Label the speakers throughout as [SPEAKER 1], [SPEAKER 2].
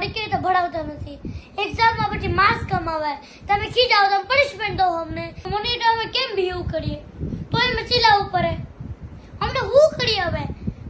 [SPEAKER 1] હરકી રીતે ભણાવતા નથી? એક્ઝામમાં પછી માર્ક્સ કમાવે તમે ખીજાવો તમે પનિશમેન્ટ દો અમને. મોનિટર અમે કેમ બિહેવ કરીએ? તો એમ ચીલાવવું પડે? અમને હું કરીએ હવે?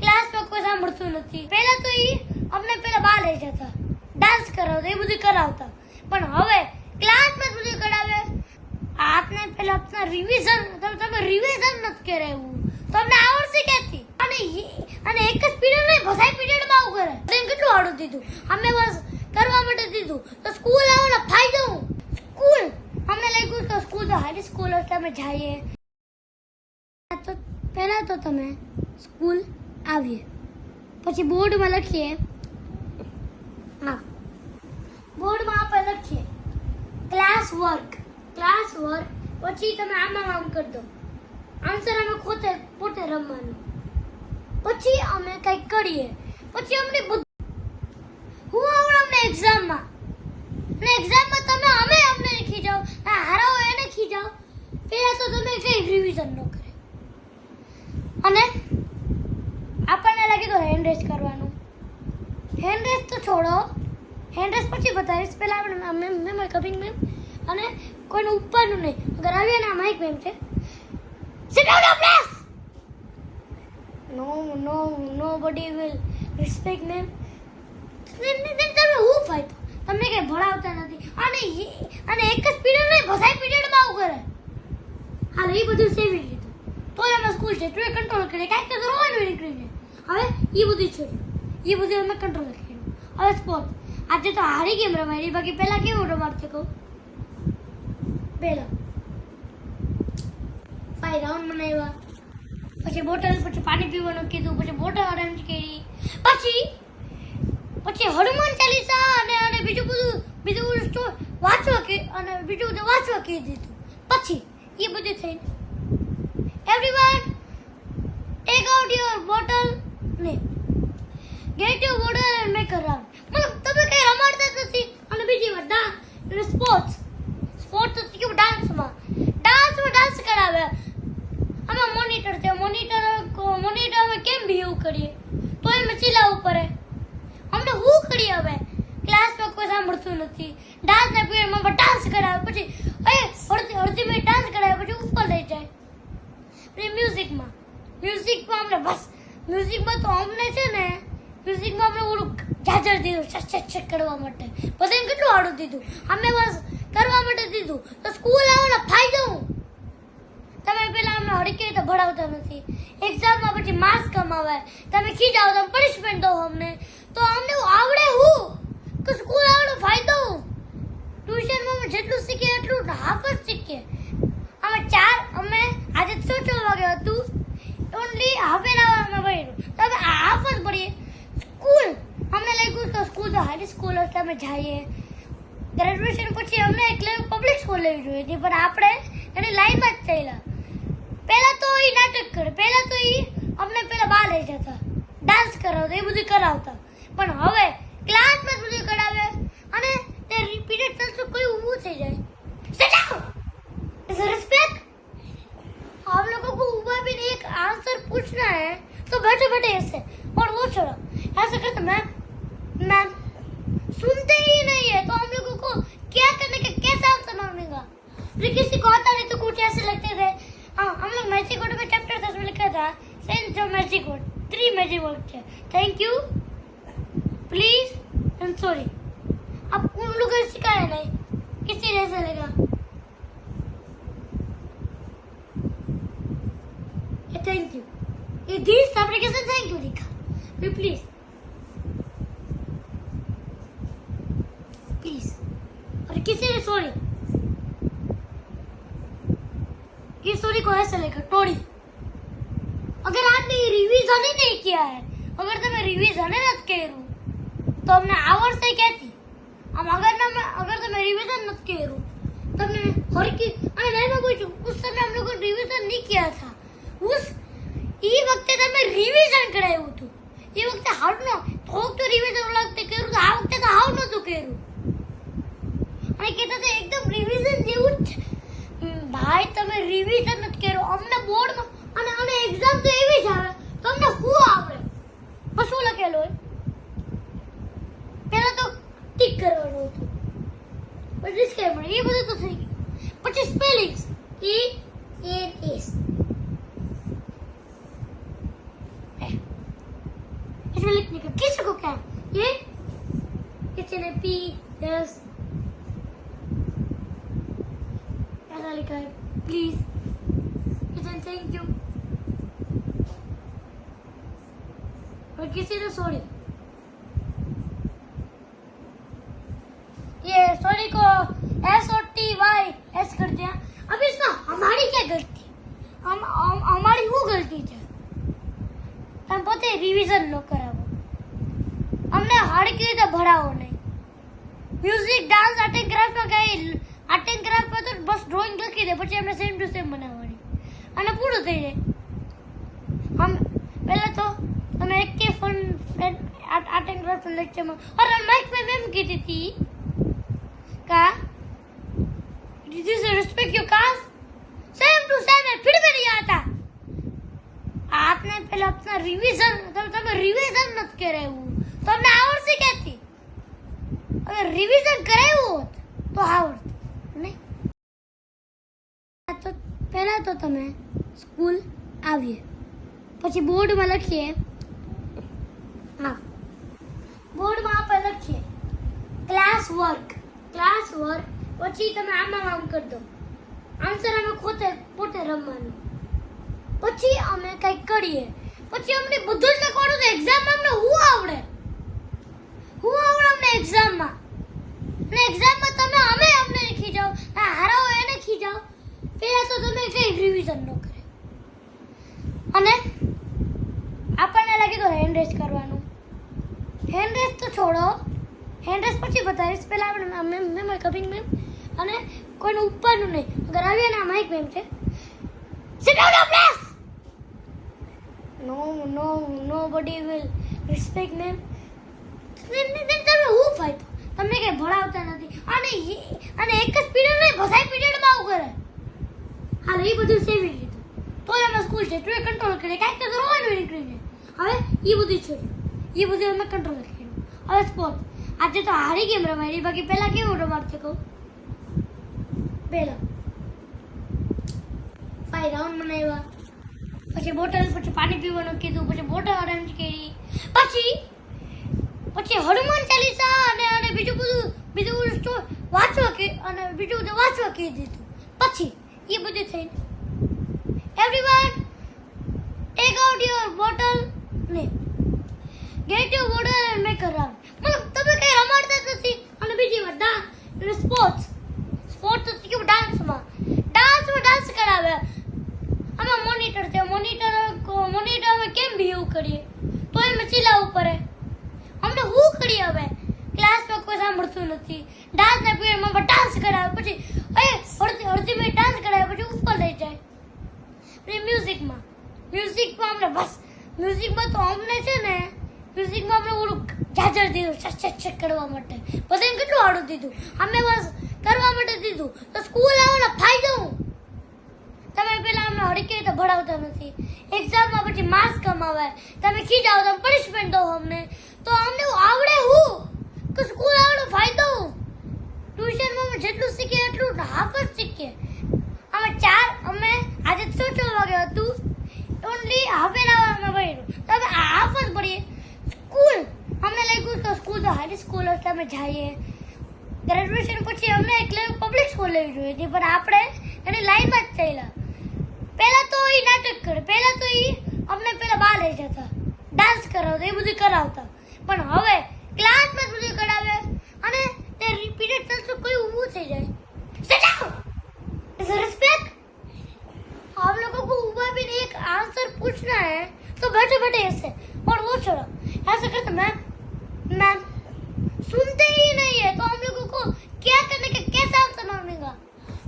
[SPEAKER 1] ક્લાસમાં કોઈ સાંભળતું નથી. પહેલા તો એ અમને પહેલા બહાર લઈ જતા. ડાન્સ કરાવતા, એ બધું કરાવતા. પણ હવે ક્લાસમાં જ બધું કરાવે? આપને પેલા આપના રિવિઝન તમે તમે રિવિઝન નથી કરાવ્યું. તમને આવડશે ક્યાંથી? અને અને એક જ પીરિયડ નહીં બધા કરે તેને કેટલું આડું દીધું. અમે બસ કરવા માટે દીધું. તો સ્કૂલ આવવાનો ફાયદો હું સ્કૂલ અમને લાગ્યું તો સ્કૂલ તો હારી સ્કૂલ હશે અમે જઈએ. તો પહેલાં તો તમે સ્કૂલ આવીએ. પછી બોર્ડમાં લખીએ. હા. બોર્ડમાં આપણે લખીએ. ક્લાસ વર્ક ક્લાસ વર્ક પછી તમે આમાં આમ કરી દો. આન્સર અમે પોતે પોતે રમવાનું. પછી અમે કંઈક કરીએ. પછી અમને બધું હું આવડે અમને એક્ઝામમાં અને એક્ઝામમાં તમે અમે અમને ખીજાવ આ હારાઓ એને ખીજાવ પહેલાં તો તમે કંઈ રિવિઝન ન કરે. અને આપણને લાગે તો હેન્ડ રેસ કરવાનું. હેન્ડ રેસ તો છોડો. હેન્ડ રેસ પછી બતાવીશ પહેલાં આપણે મેમ મેમ કપિંગ મેમ અને કોઈનું ઉપરનું નહીં. અગર આવી અને માઇક મેમ છે. નો! No, no, nobody will respect them. હું ફાયદો તમને કઈ ભણાવતા નથી. અને અને એક જ પીરિયડ નહીં બધા પીરિયડમાં આવું કરે. હાલ એ બધું સેવી લીધું. તો અમે સ્કૂલ છે તું કંટ્રોલ કરે. કાંઈક તો રોવાનું નીકળીને હવે એ બધું છોડ્યું એ બધું અમે કંટ્રોલ કર્યું હવે સ્પોર્ટ આજે તો હારી ગેમ રમાડી બાકી પહેલા કેવું રમાડતો કહું? પહેલા. ફાઈ રાઉન્ડ બનાવ્યા. પછી બોટલ પછી પાણી પીવાનું કીધું. પછી બોટલ અરેન્જ કરી. પછી પછી હનુમાન ચાલીસા અને અને બીજું બધું બીજું બધું વાંચવા કે અને બીજું બધું વાંચવા કહી દીધું. પછી એ બધું થઈને everyone take out your bottle ને get your bottle and make a round મતલબ, તમે કઈ રમાડતા નથી. અને બીજી વાત, ના સ્પોર્ટ્સ તો કેવું ડાન્સમાં ડાન્સમાં ડાન્સ કરાવે અમે મોનિટર છે મોનિટર મોનિટર અમે કેમ બિહેવ કરીએ તો એમ ચીલાવવું પડે અમને હું કરીએ હવે ક્લાસમાં કોઈ સાંભળતું નથી ડાન્સના પીરિયડમાં પણ ડાન્સ કરાવે પછી એ અડધી અડધી મિનિટ ડાન્સ કરાવે પછી ઉપર લઈ જાય પછી મ્યુઝિકમાં મ્યુઝિકમાં અમને બસ મ્યુઝિકમાં તો અમને છે ને મ્યુઝિકમાં અમે ઓલું જાજર દીધું, છક છક છક કરવા માટે. બધાને કેટલું આડું દીધું? અમે બસ કરવા માટે દીધું. તો સ્કૂલ આવવાનો ફાયદો હું? તમે પેલા અમને હરકી રીતે ભણાવતા નથી. એક્ઝામમાં પછી માર્ક્સ કમાવાય. તમે ખીજાવો તમે પનિશમેન્ટ દો અમને. તો અમને આવડે હું? કે સ્કૂલ આવવાનો ફાયદો ટ્યુશનમાં જેટલું શીખીએ એટલું હાફ સ્કૂલ એટલે અમે જઈએ ગ્રેજ્યુએશન પછી અમને એટલે પબ્લિક સ્કૂલ લેવી જોઈએ હતી પણ આપણે એની લાઈનમાં જ ચાલ્યા પહેલા તો એ નાટક કરે પહેલા તો એ અમને પહેલા બહાર લઈ જતા ડાન્સ કરાવતા એ બધું કરાવતા પણ હવે ક્લાસમાં જ બધું કરાવે અને તે રિપીટેડ થશે કોઈ ઊભું થઈ જાય Sit down! Is there respect? हम लोगों को ऊपर भी एक आंसर पूछना है तो बैठे बैठे ऐसे और वो छोड़ो ऐसे करते मैम मैम सुनते ही नहीं है। तो हम लोगों को क्या करने का, कैसा आंसर मांगेगा फिर किसी को आता नहीं तो कुछ ऐसे लगते थे। हाँ हम लोग मैजिक वर्ड में चैप्टर दस में लिखा था सेंस जो magic word three magic word थे thank you please and sorry अब उन लोगों को सिखाया नहीं। किसी ने ऐसे लगा। थैंक यू ये दिस आपने कैसे थैंक यू लिखा? किसी ने सॉरी ये सॉरी को ऐसे लिखा टोड़ी अगर आपने रिवीजन ही नहीं किया है अगर તમે રિવિઝન જ નથી કર્યું તો અમને આવડશે ક્યાંથી આમ અગર તમે અગર તમે રિવિઝન નથી કર્યું તમને હરકી અને मैं this camera. ये मुझे तो सही। But spellings E N, S इसमें लिखने का किसी को क्या ये? किसी ने पी दस ऐसा लिखा है प्लीज़ किसी थैंक यू और किसी ने सॉरी ये सॉरी को एस और टी वाई एस कर दिया अब इसमें हमारी क्या गलती हम, हम हमारी वो गलती है તમે પોતે રિવિઝન ન કરાવો અમને હરકી રીતે ભણાવો નહીં મ્યુઝિક ડાન્સ આર્ટ એન્ડ ક્રાફ્ટમાં કઈ આર્ટ એન્ડ ક્રાફ્ટમાં તો બસ ડ્રોઈંગ લખી દે પછી અમને સેમ ટુ સેમ બનાવવાની અને પૂરું થઈ જાય આમ પહેલાં તો તમે એક કે ફોન આર્ટ એન્ડ ક્રાફ્ટ લેક્ચરમાં અરે માઇક મેં એમ કીધી હતી કા this respect your caste same to same है फिर भी नहीं आता आपने पहले अपना रिवीजन તમે તમે રિવિઝન નથી કરાવ્યું તો તમને આવડશે ક્યાંથી હવે રિવિઝન કરાવ્યું હોત તો આવડત નહીં તો પહેલા તો તમે સ્કૂલ આવીએ પછી બોર્ડમાં લખીએ હા બોર્ડમાં આપણે લખીએ ક્લાસ વર્ક ક્લાસ વર્ક પછી તમે આમાં આમ કરી દો. આન્સર અમે ખોતે પોતે રમવાનું. પછી અમે કંઈક કરીએ. પછી અમને બધું જ લખવાનું તો એક્ઝામમાં અમને હું આવડે? હું આવડે અમને એક્ઝામમાં અને એક્ઝામમાં તમે અમે અમને ખીજાવ આ હારાઓ એને ખીજાઓ પહેલાં તો તમે કંઈ રિવિઝન ન કરે. અને આપણને લાગે તો હેન્ડ રેસ કરવાનું. હેન્ડ રેસ તો છોડો. હેન્ડ રેસ પછી બતાવીશ પહેલાં આપણે મેમ મેમ કપિંગ મેમ અને કોઈનું ઉપરનું નહીં. અગર આવીએ ને આ માઇક મેમ છે. No no no please! Will respect ma'am તમે હું ફાયદો તમને કઈ ભણાવતા નથી. અને અને એક જ પીરિયડ નહીં, બધાય પીરિયડમાં આવું કરે. હાલ, એ બધું સેવી લીધું તો અમે સ્કૂલ છે. તું કંટ્રોલ કરીએ કાંઈક તો રોવાનું નીકળીને. હવે એ બધું છે એ બધું અમે કંટ્રોલ કર્યું હવે સ્પોર્ટ આજે તો હારી ગેમ રમાડી બાકી પહેલા કેવું રમાડશે કહું પહેલા ફાઈવ રાઉન્ડ બનાવ્યા પછી બોટલ પછી પાણી પીવાનું કીધું પછી બોટલ અરેન્જ કરી પછી પછી હનુમાન ચાલીસા અને અને બીજું બધું બીજું બધું સ્ટો વાંચવા કે અને બીજું બધું વાંચવા કહી દીધું પછી એ બધું થઈને everyone take out your bottle ને get your bottle and make a round મતલબ તમે કઈ રમાડતા જ નથી. અને બીજી વાત ડાન્સ સ્પોર્ટ્સ સ્પોર્ટ્સ તો કેવું ડાન્સમાં ડાન્સમાં ડાન્સ કરાવે. અમે મોનિટર છે. મોનિટર મોનિટર અમે કેમ બિહેવ કરીએ? તો એમ ચીલાવવું પડે અમને હું કરીએ હવે? ક્લાસમાં કોઈ સાંભળતું નથી. ડાન્સના પીરિયડમાં ડાન્સ કરાવે. પછી, એ અડધી અડધી મિનિટ ડાન્સ કરાવે, પછી ઉપર લઈ જાય. પછી મ્યુઝિકમાં મ્યુઝિકમાં અમને બસ. મ્યુઝિકમાં તો અમને છે ને મ્યુઝિકમાં આપણે ઓલું જાજર દીધું છક છક કરવા માટે. બધાને કેટલું આડું દીધું? અમે બસ કરવા માટે દીધું. તો સ્કૂલ આવવાનો ફાયદો તમે પેલા અમને હડકે રીતે ભણાવતા નથી. એક્ઝામમાં પછી માર્ક્સ કમાવે તમે ખીજાવો તમે પનિશમેન્ટ દો અમને. તો અમને આવડે હું? કે સ્કૂલ આવવાનો ફાયદો ટ્યુશનમાં જેટલું શીખીએ એટલું હાફ સ્કૂલ હશે અમે જઈએ ગ્રેજ્યુએશન પછી અમને એટલે પબ્લિક સ્કૂલ લેવી જોઈએ હતી પણ આપણે એની લાઈનમાં જ ચાલ્યા પહેલા તો એ નાટક કરે પહેલા તો એ અમને પહેલા બહાર લઈ જતા ડાન્સ કરાવતા એ બધું કરાવતા પણ હવે ક્લાસમાં જ બધું કરાવે અને તે રિપીટેડ થશે કોઈ ઊભું થઈ જાય Sit down! Is there respect? आप लोगों को ऊपर भी एक आंसर पूछना है तो बैठे बैठे ऐसे और वो छोड़ो ऐसे करते मैम मैम सुनते ही नहीं है तो हम लोगों को क्या करने का, कैसा आंसर मांगेगा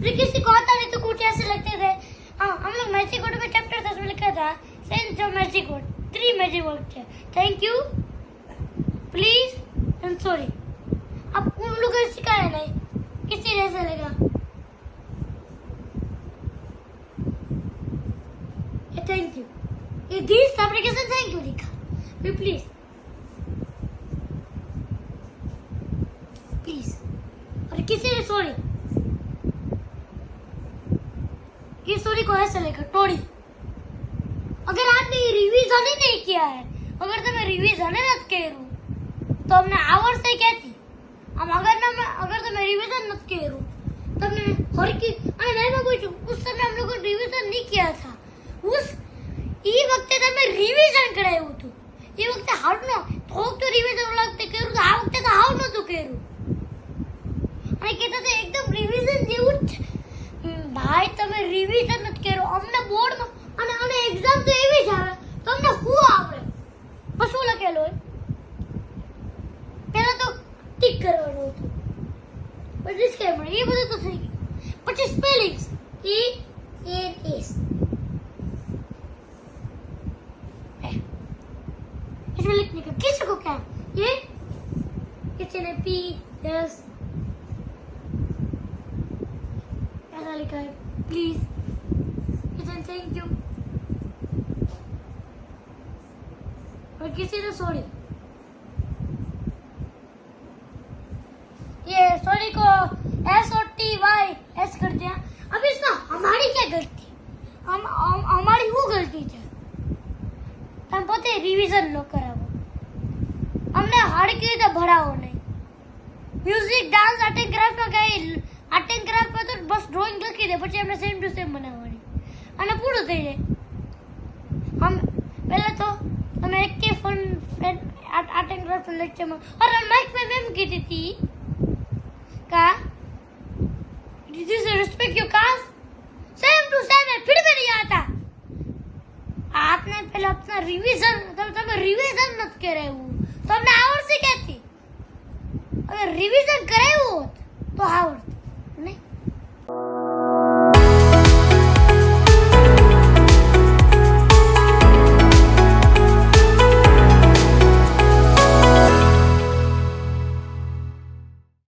[SPEAKER 1] फिर किसी को आता नहीं तो कुछ ऐसे लगते थे। हाँ हम लोग मैजिक वर्ड में चैप्टर दस में लिखा था sense of magic word three magic word thank you please and sorry अब उन लोगों को सिखाया नहीं, किसी ने चलेगा थैंक यू ये दिस आपने कैसे थैंक यू लिखा प्लीज़ किसी ने सॉरी ये स्टोरी को ऐसे लेकर टोड़ी अगर आपने रिवीजन ही नहीं किया है अगर તમે રિવિઝન જ નથી કર્યું તો અમને આવડશે ક્યાંથી આમ અગર તમે અગર તમે रिवीजन નથી કર્યું તમને હરકી અને मैं मैं पूछूं उस समय हम लोगों ने रिवीजन नहीं किया था उस એ વખતે તમે રિવિઝન કરાવ્યું હતું એ વખતે હાવ નો થોડુંક તો રિવિઝન વખતે કર્યું તો આ વખતે તો હાવ નહોતું કર્યું અને કહેતા હતા એકદમ રિવિઝન જેવું જ છે હમ, ભાઈ તમે રિવિઝન નથી કર્યું અમને બોર્ડમાં અને અને એક્ઝામ તો એવી જ આવે તો અમને શું આવડે બસ શું લખેલું હોય પહેલા તો ટીક કરવાનું હતું પછી ડિસ્ક્લેમર એ બધું તો થઈ ગયું પછી સ્પેલિંગ્સ ઈ એન એસ इसमें लिखने का किसी को क्या ये किसी ने पी यस कर प्लीज़ किचन थैंक यू और किसी ने सॉरी ये सॉरी को एस और टी वाई एस कर दिया। अब इसका हमारी क्या गलती? हम हमारी वो गलती थी। हम पता रिविजन लो करा वो। हमने हार के तो भरा हो नहीं। Music dance art and craft में गए આર્ટ એન્ડ ક્રાફ્ટમાં તો બસ ડ્રોઈંગ લખી દે પછી એમને સેમ ટુ સેમ બનાવવાની અને પૂરું થઈ જાય આમ પહેલાં તો તમે એક કે ફોન આર્ટ એન્ડ ક્રાફ્ટ લેક્ચરમાં અરે માઇક મેં એમ કીધી હતી કા this respect your caste same to same है फिर भी नहीं आता આપને પેલા આપના રિવિઝન તમે તમે રિવિઝન નથી કરાવ્યું તમને આવડશે ક્યાંથી અગર રિવિઝન કરાવ્યું હોત તો આવડત